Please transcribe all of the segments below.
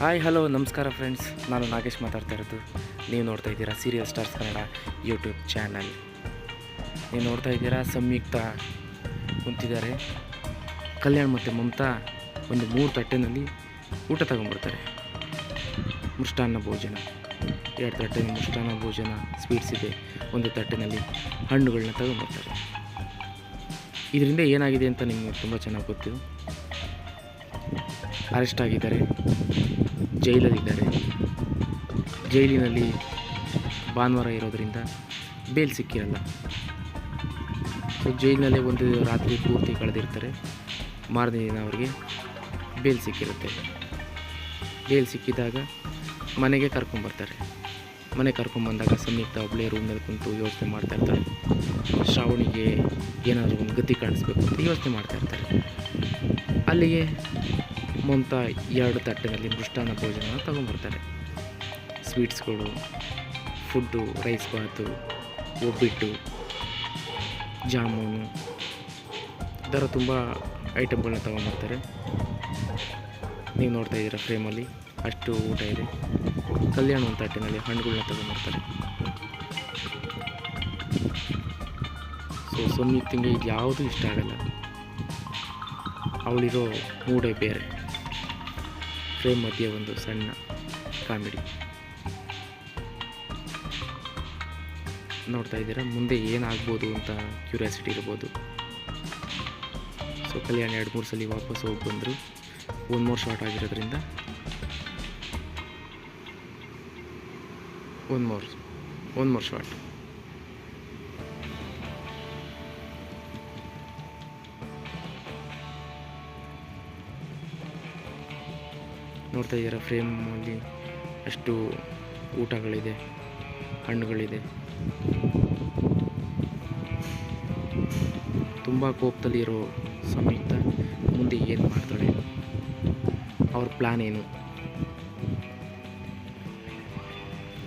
Hi, hello, ನಮಸ್ಕಾರ friends ನಾನು ನಾಗೇಶ್ ಮಾತಾಡ್ತಾ ಇರೋದು. ನೀವು ನೋಡ್ತಾ ಇದ್ದೀರಾ serial stars Kannada YouTube channel ನೀವು ನೋಡ್ತಾ ಇದ್ದೀರಾ ಸಂಯುಕ್ತ ಕುಂತಿದ್ದಾರೆ. ಕಲ್ಯಾಣ್ ಮತ್ತು ಮಮತಾ ಒಂದು ಮೂರು ತಟ್ಟೆನಲ್ಲಿ ಊಟ ತಗೊಂಬರ್ತಾರೆ ಮೃಷ್ಟಾನ್ನ ಭೋಜನ. ಎರಡು ತಟ್ಟೆ ಮೃಷ್ಟಾನ್ನ ಭೋಜನ ಸ್ವೀಟ್ಸ್ ಇದೆ. ಒಂದು ತಟ್ಟೆನಲ್ಲಿ ಹಣ್ಣುಗಳನ್ನ ತಗೊಂಡ್ಬರ್ತಾರೆ ಇದರಿಂದ ಏನಾಗಿದೆ ಅಂತ ನಿಮಗೆ ತುಂಬ ಚೆನ್ನಾಗಿ ಗೊತ್ತು. ಅರೆಸ್ಟ್ ಆಗಿದ್ದಾರೆ. ಜೈಲಲ್ಲಿದ್ದಾರೆ. ಜೈಲಿನಲ್ಲಿ ಭಾನುವಾರ ಇರೋದರಿಂದ ಬೇಲ್ ಸಿಕ್ಕಿರಲ್ಲ. ಸೊ ಜೈಲಿನಲ್ಲೇ ಒಂದು ರಾತ್ರಿ ಪೂರ್ತಿ ಕಳೆದಿರ್ತಾರೆ. ಮಾರನೇ ದಿನ ಅವರಿಗೆ ಬೇಲ್ ಸಿಕ್ಕಿರುತ್ತೆ. ಬೇಲ್ ಸಿಕ್ಕಿದಾಗ ಮನೆಗೆ ಕರ್ಕೊಂಬರ್ತಾರೆ ಮನೆ ಕರ್ಕೊಂಬಂದಾಗ ಸಂಯುಕ್ತ ಒಬ್ಬಳೇ ರೂಮ್ನಲ್ಲಿ ಕುಂತು ಯೋಚನೆ ಮಾಡ್ತಾ ಇರ್ತಾರೆ ಶ್ರಾವಣಿಗೆ ಏನಾದರೂ ಒಂದು ಗತಿ ಕಾಣಿಸ್ಬೇಕು ಅಂತ ಯೋಚನೆ ಮಾಡ್ತಾ ಇರ್ತಾರೆ ಅಲ್ಲಿಗೆ ಮಮತಾ ಎರಡು ತಟ್ಟೆನಲ್ಲಿ ಮೃಷ್ಟಾನ್ನ ಭೋಜನ ತೊಗೊಂಬರ್ತಾರೆ. ಸ್ವೀಟ್ಸ್ಗಳು, ಫುಡ್ಡು, ರೈಸ್ ಬಾತು, ಒಬ್ಬಿಟ್ಟು, ಜಾಮೂನು ಈ ಥರ ತುಂಬ ಐಟಮ್ಗಳನ್ನ ತೊಗೊಂಬರ್ತಾರೆ. ನೀವು ನೋಡ್ತಾ ಇದ್ದೀರಾ ಫ್ರೇಮಲ್ಲಿ, ಅಷ್ಟು ಊಟ ಇದೆ. ಕಲ್ಯಾಣ ಒಂದು ತಟ್ಟಿನಲ್ಲಿ ಹಣ್ಣುಗಳನ್ನ ತೊಗೊಂಬರ್ತಾರೆ. ಸೊ ಸಂಯುಕ್ತಿಗೆ ಇದು ಯಾವುದೂ ಇಷ್ಟ ಆಗಲ್ಲ. ಅವಳಿರೋ ಮೂಡೇ ಬೇರೆ. ಫ್ರೇಮ್ ಮಧ್ಯೆ ಒಂದು ಸಣ್ಣ ಕಾಮಿಡಿ. ನೋಡ್ತಾ ಇದ್ದೀರಾ? ಮುಂದೆ ಏನಾಗ್ಬೋದು ಅಂತ ಕ್ಯೂರಿಯಾಸಿಟಿ ಇರ್ಬೋದು. ಸೊ, ಕಲ್ಯಾಣ ಎರಡು ಮೂರು ಸಲ ವಾಪಸ್ ಹೋಗಿ ಬಂದರು. ಒಂದು ಮೂರು ಶಾರ್ಟ್ ಆಗಿರೋದ್ರಿಂದ. ಒಂದು ಮೂರು ಒಂದು ಮೂರು ಶಾರ್ಟ್ ನೋಡ್ತಾ ಇದ್ದೀರಾ ಫ್ರೇಮಲ್ಲಿ? ಅಷ್ಟು ಊಟಗಳಿದೆ, ಹಣ್ಣುಗಳಿದೆ. ತುಂಬ ಕೋಪದಲ್ಲಿರೋ ಸಂಯುಕ್ತ ಮುಂದೆ ಏನು ಮಾಡ್ತಾಳೆ? ಅವ್ರ ಪ್ಲ್ಯಾನ್ ಏನು?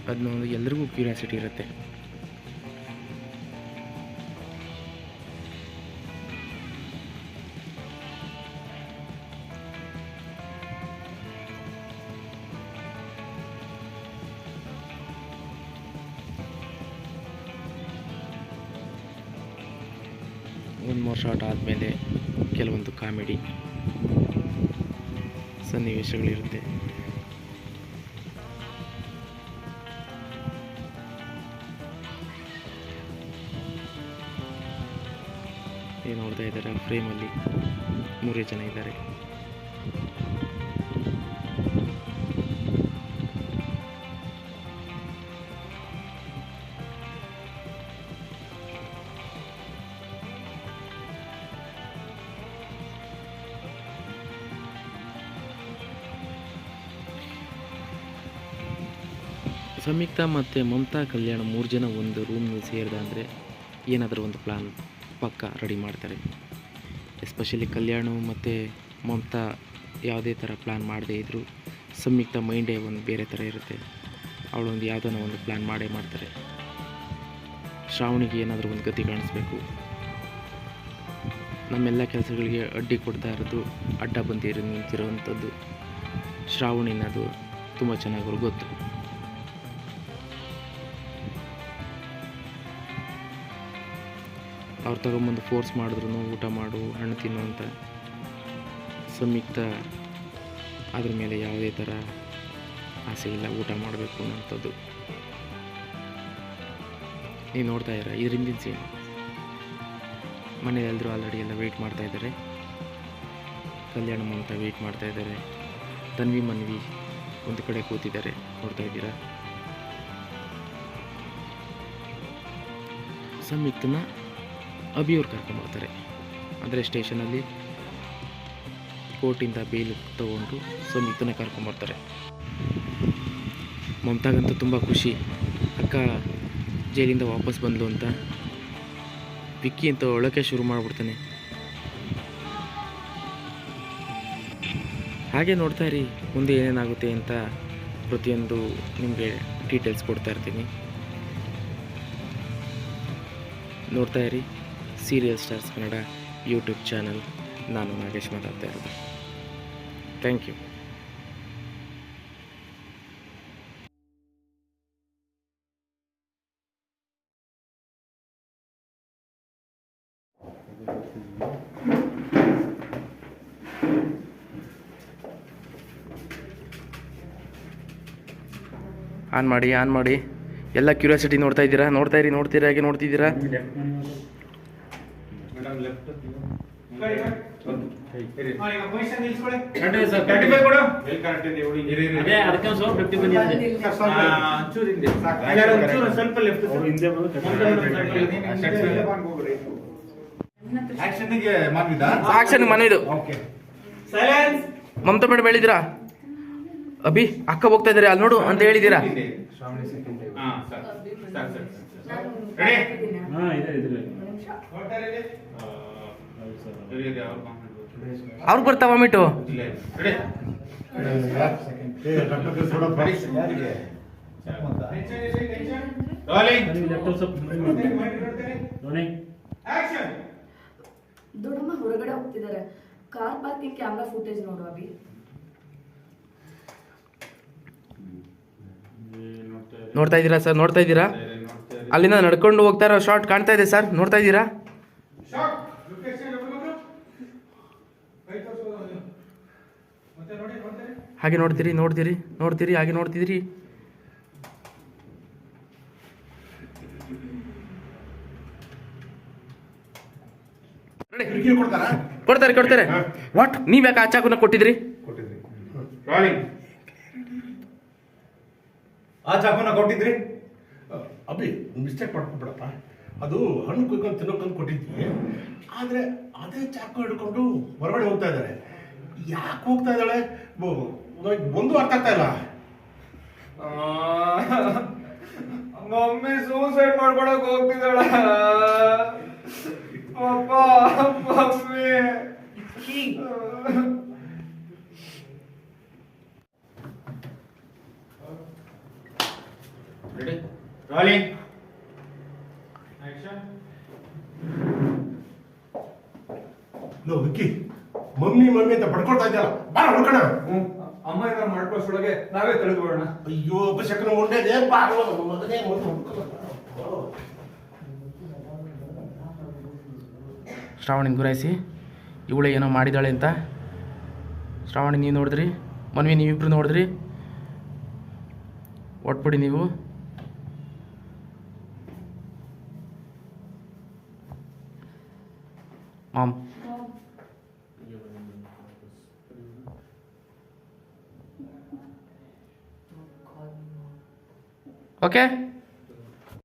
ಅದನ್ನ ಒಂದು ಎಲ್ರಿಗೂ ಕ್ಯೂರಿಯಾಸಿಟಿ ಇರುತ್ತೆ. ಒಂದು ಮೂರು ಶಾಟ್ ಆದಮೇಲೆ ಕೆಲವೊಂದು ಕಾಮಿಡಿ ಸನ್ನಿವೇಶಗಳಿರುತ್ತೆ. ಏನು ನೋಡ್ತಾ ಇದ್ದಾರೆ? ಫ್ರೇಮಲ್ಲಿ ಮೂರೇ ಜನ ಇದ್ದಾರೆ. ಸಂಯುಕ್ತ ಮತ್ತು ಮಮತಾ ಕಲ್ಯಾಣ ಮೂರು ಜನ ಒಂದು ರೂಮ್ನಲ್ಲಿ ಸೇರಿದ ಅಂದರೆ ಏನಾದರೂ ಒಂದು ಪ್ಲ್ಯಾನ್ ಪಕ್ಕ ರೆಡಿ ಮಾಡ್ತಾರೆ. ಎಸ್ಪೆಷಲಿ ಕಲ್ಯಾಣ ಮತ್ತು ಮಮತಾ ಯಾವುದೇ ಥರ ಪ್ಲ್ಯಾನ್ ಮಾಡದೇ ಇದ್ದರೂ ಸಂಯುಕ್ತ ಮೈಂಡೇ ಒಂದು ಬೇರೆ ಥರ ಇರುತ್ತೆ. ಅವಳೊಂದು ಯಾವುದನ್ನು ಒಂದು ಪ್ಲ್ಯಾನ್ ಮಾಡೇ ಮಾಡ್ತಾರೆ. ಶ್ರಾವಣಿಗೆ ಏನಾದರೂ ಒಂದು ಗತಿ ಕಾಣಿಸ್ಬೇಕು. ನಮ್ಮೆಲ್ಲ ಕೆಲಸಗಳಿಗೆ ಅಡ್ಡಿ ಕೊಡ್ತಾ ಇರೋದು ಅಡ್ಡ ಬಂದಿರೋ ನಿಂತಿರೋವಂಥದ್ದು ಶ್ರಾವಣಿನದು ತುಂಬ ಚೆನ್ನಾಗಿ ಅವ್ರಿಗೆ ಗೊತ್ತು. ಅವ್ರು ತಗೊಂಬಂದು ಫೋರ್ಸ್ ಮಾಡಿದ್ರು ಊಟ ಮಾಡು, ಹಣ್ಣು ತಿನ್ನು ಅಂತ ಸಂಯುಕ್ತ ಅದ್ರ ಮೇಲೆ ಯಾವುದೇ ಥರ ಆಸೆ ಇಲ್ಲ, ಊಟ ಮಾಡಬೇಕು ಅನ್ನೋಂಥದ್ದು ನೀವು ನೋಡ್ತಾ ಇದ್ದೀರಾ ಇದರಿಂದ ಸೀನ್ ಎಲ್ಲರೂ ಆಲ್ರೆಡಿ ಎಲ್ಲ ವೆಯ್ಟ್ ಮಾಡ್ತಾ ಇದ್ದಾರೆ. ಕಲ್ಯಾಣ ಅಂತ ವೆಯ್ಟ್ ಮಾಡ್ತಾ ಇದ್ದಾರೆ. ತನ್ವಿ, ಮನ್ವಿ ಒಂದು ಕಡೆ ಕೂತಿದ್ದಾರೆ, ನೋಡ್ತಾ ಇದ್ದೀರಾ? ಸಂಯುಕ್ತನ ಅಭಿಯವ್ರು ಕರ್ಕೊಂಡ್ಬರ್ತಾರೆ ಅಂದರೆ ಸ್ಟೇಷನಲ್ಲಿ ಕೋರ್ಟಿಂದ ಬೇಲ್ ತಗೊಂಡು ಸಂಯುಕ್ತನ ಕರ್ಕೊಂಬರ್ತಾರೆ ಮಮತಾಗಂತೂ ತುಂಬ ಖುಷಿ. ಅಕ್ಕ ಜೈಲಿಂದ ವಾಪಸ್ ಬಂದಳು ಅಂತ. ವಿಕ್ಕಿ ಅಂತ ಒಳಕ್ಕೆ ಶುರು ಮಾಡಿಬಿಡ್ತಾನೆ. ಹಾಗೆ ನೋಡ್ತಾ ಇರಿ, ಮುಂದೆ ಏನೇನಾಗುತ್ತೆ ಅಂತ ಪ್ರತಿಯೊಂದು ನಿಮಗೆ ಡೀಟೇಲ್ಸ್ ಕೊಡ್ತಾ ಇರ್ತೀನಿ. ನೋಡ್ತಾ ಇರಿ. Serial stars Kannada YouTube channel ನಾನು ನಾಗೇಶ್ ಮಾತಾಡ್ತಾ ಇರೋದು. ಥ್ಯಾಂಕ್ ಯು ಆನ್ ಮಾಡಿ ಆನ್ ಮಾಡಿ. ಎಲ್ಲ ಕ್ಯೂರಿಯಾಸಿಟಿ ನೋಡ್ತಾ ಇದ್ದೀರಾ? ನೋಡ್ತಾ ಇರಿ, ನೋಡ್ತೀರಾ? ಹಾಗೆ ನೋಡ್ತಿದ್ದೀರಾ? ಮೇಡಮ್ ಲೆಫ್ಟ್ ಅದೇ ಅದಕ್ಕೆ ಒಂದು ಸ್ವಲ್ಪ ಫಿಫ್ಟಿ ಬಂದಿದೆ ಸ್ವಲ್ಪ ಲೆಫ್ಟ್ ಆಕ್ಷನ್ಗೆ ಮಾಡಿದ ಆಕ್ಷನ್ ಮನೆ ಇದು ಓಕೆ ಸೈಲೆನ್ಸ್ ಮಮತಾ ಮೇಡಮ್ ಹೇಳಿದ್ದೀರಾ? ಅಭಿ ಅಕ್ಕ ಹೋಗ್ತಾ ಇದಾರೆ ಅಲ್ಲಿ ನೋಡು ಅಂತ ಹೇಳಿದೀರಾ ಅವ್ರು ಸರ್ ಸರ್ ಸರ್ ರೆಡಿ ಹಾ ಇದೆ ಇದೆ. ಅವ್ರಿಗೆ ಬರ್ತಾವ ನೋಡಿ ದೊಡ್ಡಮ್ಮ ಹೊರಗಡೆ ಹೋಗ್ತಿದ್ದಾರೆ. ಕಾರ್ ಪಾರ್ಕಿಂಗ್ ಕ್ಯಾಮ್ರಾ ಫುಟೇಜ್ ನೋಡು ಅಭಿ. ನೋಡ್ತಾ ಇದ್ದೀರಾ? ಸರ್? ನೋಡ್ತಾ ಇದ್ದೀರಾ? ಅಲ್ಲಿಂದ ನಡ್ಕೊಂಡು ಹೋಗ್ತಾ ಇರೋ ಶಾರ್ಟ್ ಕಾಣ್ತಾ ಇದೆ ಸರ್. ನೋಡ್ತಾ ಇದ್ದೀರಾ? ಹಾಗೆ ನೋಡ್ತೀರಿ ನೋಡ್ತೀರಿ ನೋಡ್ತೀರಿ ಹಾಗೆ ನೋಡ್ತಿದ್ದೀರಿ. ಕೊಡ್ತಾರೆ? ಕೊಡ್ತಾರೆ ವಾಟ್ ನೀವ್ ಯಾಕೆ ಆ ಚಾಕುನ ಕೊಟ್ಟಿದ್ರಿ? ಆ ಚಾಕುನ ಕೊಟ್ಟಿದ್ರಿ? ಅಭಿ ಮಿಸ್ಟೇಕ್ ಮಾಡ್ಕೊಂಡ್ಬಿಡಪ್ಪ. ಅದು ಹಣ್ಣು ಕುಯ್ಕೊಂಡು ತಿನ್ನೋಕೊಂಡು ಕೊಟ್ಟಿದ್ವಿ. ಆದರೆ ಅದೇ ಚಾಕು ಹಿಡ್ಕೊಂಡು ಹೊರಗಡೆ ಹೋಗ್ತಾ ಇದ್ದಾರೆ. ಯಾಕೆ ಹೋಗ್ತಾ ಇದ್ದಾಳೆ? ಒಂದು ಅರ್ಥ ಆಗ್ತಾ ಇಲ್ಲ. ಮಮ್ಮಿ ಸೂಸೈಡ್ ಮಾಡ್ಕೊಳಕ್ ಹೋಗ್ತಿದ್ದಾಳ. ಪಪ್ಪ ಮಮ್ಮಿ ರೆಡಿ ಆಕ್ಷನ್ ಲೋ ವಿಕ್ಕಿ. ಮಮ್ಮಿ ಮಮ್ಮಿ ಅಂತ ಪಡ್ಕೊಳ್ತಾ ಇದ್ದಲ್ಲ ಬಾ ಹುಡ್ಕೋಣ. ಅಮ್ಮ ಏನಾರು ಮಾಡ್ಕೊಳ್ಸೊಳಗೆ ನಾವೇ ತಿಳಿದ್ಬೋಣ ಅಯ್ಯೋ ಅಪಶಕನ ಮುಂಡೆ ಬಾರ ಮಗನೇ. ಶ್ರಾವಣಿನ ಗುರಾಯಿಸಿ ಇವಳೆ ಏನೋ ಮಾಡಿದಾಳೆ ಅಂತ. ಶ್ರಾವಣಿ ನೀವು ನೋಡಿದ್ರಿ? ಮನ್ವಿ ನೀವಿಬ್ರು ನೋಡಿದ್ರಿ? ಒಟ್ಬಿಡಿ ನೀವು. Ma'am okay